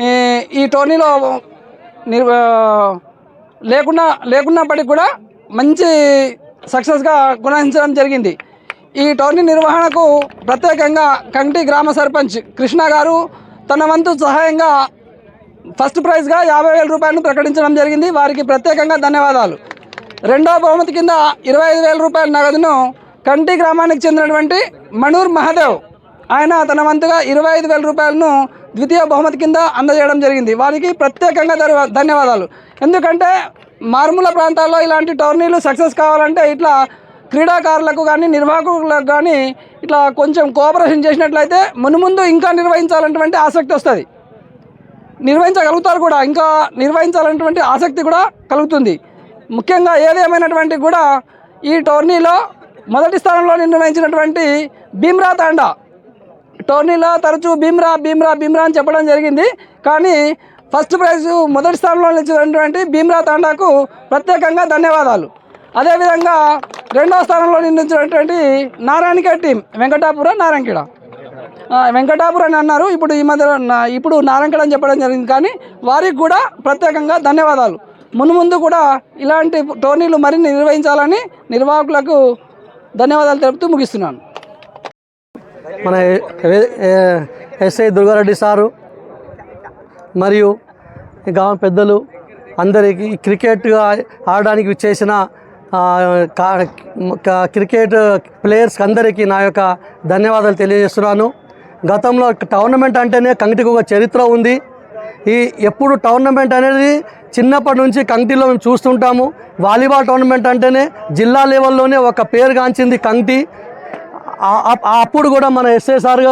ఈ- టోర్నీలో లేకుండా లేకున్నప్పటికీ కూడా మంచి సక్సెస్గా గుణించడం జరిగింది. ఈ టోర్నీ నిర్వహణకు ప్రత్యేకంగా కంటి గ్రామ సర్పంచ్ కృష్ణ గారు తన వంతు సహాయంగా ఫస్ట్ ప్రైజ్గా యాభై వేల రూపాయలను ప్రకటించడం జరిగింది. వారికి ప్రత్యేకంగా ధన్యవాదాలు. రెండవ బహుమతి కింద ఇరవై ఐదు వేల రూపాయల నగదును కంటి గ్రామానికి చెందినటువంటి మణూర్ మహాదేవ్. ఆయన తన వంతుగా ఇరవై ఐదు వేల రూపాయలను ద్వితీయ బహుమతి కింద అందజేయడం జరిగింది. వారికి ప్రత్యేకంగా ధన్యవాదాలు. ఎందుకంటే మారుమూల ప్రాంతాల్లో ఇలాంటి టోర్నీలు సక్సెస్ కావాలంటే ఇట్లా క్రీడాకారులకు కానీ నిర్వాహకులకు కానీ ఇట్లా కొంచెం కోఆపరేషన్ చేసినట్లయితే మునుముందు ఇంకా నిర్వహించాలన్నటువంటి ఆసక్తి వస్తుంది. నిర్వహించగలుగుతారు కూడా ఇంకా నిర్వహించాలన్నటువంటి ఆసక్తి కూడా కలుగుతుంది. ముఖ్యంగా ఏదేమైనటువంటి కూడా ఈ టోర్నీలో మొదటి స్థానంలో నిర్ణయించినటువంటి భీమ్రా తాండా. టోర్నీలో తరచూ భీమ్రా భీమ్రా భీమ్రా అని చెప్పడం జరిగింది. కానీ ఫస్ట్ ప్రైజ్ మొదటి స్థానంలో నిలిచినటువంటి భీమ్రా తాండాకు ప్రత్యేకంగా ధన్యవాదాలు. అదేవిధంగా రెండవ స్థానంలో నిలిచినటువంటి నారాయణఖేడ్ టీం వెంకటాపురం నారాయణఖేడ. వెంకటాపురం అని అన్నారు. ఇప్పుడు ఈ మధ్య ఇప్పుడు నారాయణఖేడ్ అని చెప్పడం జరిగింది. కానీ వారికి కూడా ప్రత్యేకంగా ధన్యవాదాలు. మునుముందు కూడా ఇలాంటి టోర్నీలు మరిన్ని నిర్వహించాలని నిర్వాహకులకు ధన్యవాదాలు తెలుపుతూ ముగిస్తున్నాను. మన ఎస్ఐ దుర్గారెడ్డి సారు మరియు ఈ గ్రామ పెద్దలు అందరికీ క్రికెట్ క్రికెట్గా ఆడడానికి చేసిన క్రికెట్ ప్లేయర్స్ అందరికీ నా యొక్క ధన్యవాదాలు తెలియజేస్తున్నాను. గతంలో టోర్నమెంట్ అంటేనే కంటికి ఒక చరిత్ర ఉంది. ఈ ఎప్పుడు టోర్నమెంట్ అనేది చిన్నప్పటి నుంచి కంటిలో మేము చూస్తుంటాము. వాలీబాల్ టోర్నమెంట్ అంటేనే జిల్లా లెవెల్లోనే ఒక పేరుగాంచింది కంగిటి అప్పుడు కూడా మన ఎస్ఎస్ఆర్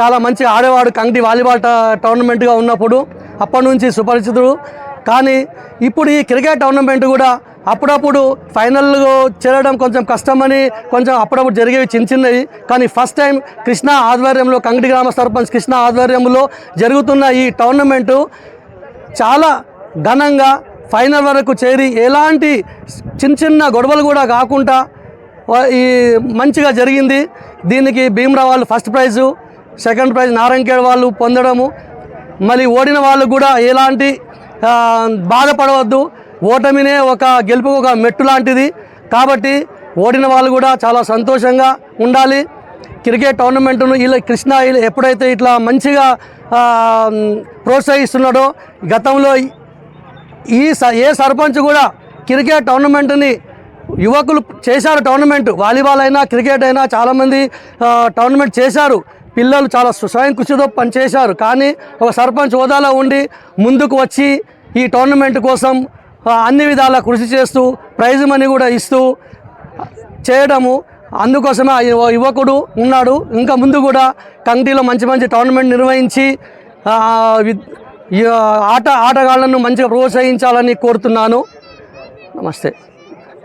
చాలా మంచి ఆడేవాడు కంగటి వాలీబాల్ టోర్నమెంట్గా ఉన్నప్పుడు అప్పటి నుంచి సుపరిచితుడు. కానీ ఇప్పుడు ఈ క్రికెట్ టోర్నమెంట్ కూడా అప్పుడప్పుడు ఫైనల్ చేరడం కొంచెం కష్టమని కొంచెం అప్పుడప్పుడు జరిగేవి చిన్న చిన్నవి. కానీ ఫస్ట్ టైం కృష్ణ ఆధ్వర్యంలో కంగటి గ్రామ సర్పంచ్ కృష్ణ ఆధ్వర్యంలో జరుగుతున్న ఈ టోర్నమెంటు చాలా ఘనంగా ఫైనల్ వరకు చేరి ఎలాంటి చిన్న చిన్న గొడవలు కూడా కాకుండా ఈ మంచిగా జరిగింది. దీనికి భీమరావు వాళ్ళు first prize second prize Narayankhed వాళ్ళు పొందడము. మళ్ళీ ఓడిన వాళ్ళు కూడా ఎలాంటి బాధపడవద్దు. ఓటమినే ఒక గెలుపు ఒక మెట్టు లాంటిది. కాబట్టి ఓడిన వాళ్ళు కూడా చాలా సంతోషంగా ఉండాలి. క్రికెట్ టోర్నమెంట్ను ఇలా కృష్ణ ఎప్పుడైతే ఇట్లా మంచిగా ప్రోత్సహిస్తున్నాడో గతంలో ఈ స- ఏ సర్పంచ్ కూడా క్రికెట్ టోర్నమెంట్ని యువకులు చేశారు టోర్నమెంట్. వాలీబాల్ అయినా క్రికెట్ అయినా చాలామంది టోర్నమెంట్ చేశారు. పిల్లలు చాలా స్వయం కృషితో పనిచేశారు. కానీ ఒక సర్పంచ్ హోదాలో ఉండి ముందుకు వచ్చి ఈ టోర్నమెంట్ కోసం అన్ని విధాలా కృషి చేస్తూ ప్రైజ్ మనీ కూడా ఇస్తూ చేయడము. అందుకోసమే ఆ యువ- యువకుడు ఉన్నాడు. ఇంకా ముందు కూడా కంటిలో మంచి మంచి టోర్నమెంట్ నిర్వహించి ఆట ఆటగాళ్ళను మంచిగా ప్రోత్సహించాలని కోరుతున్నాను. నమస్తే.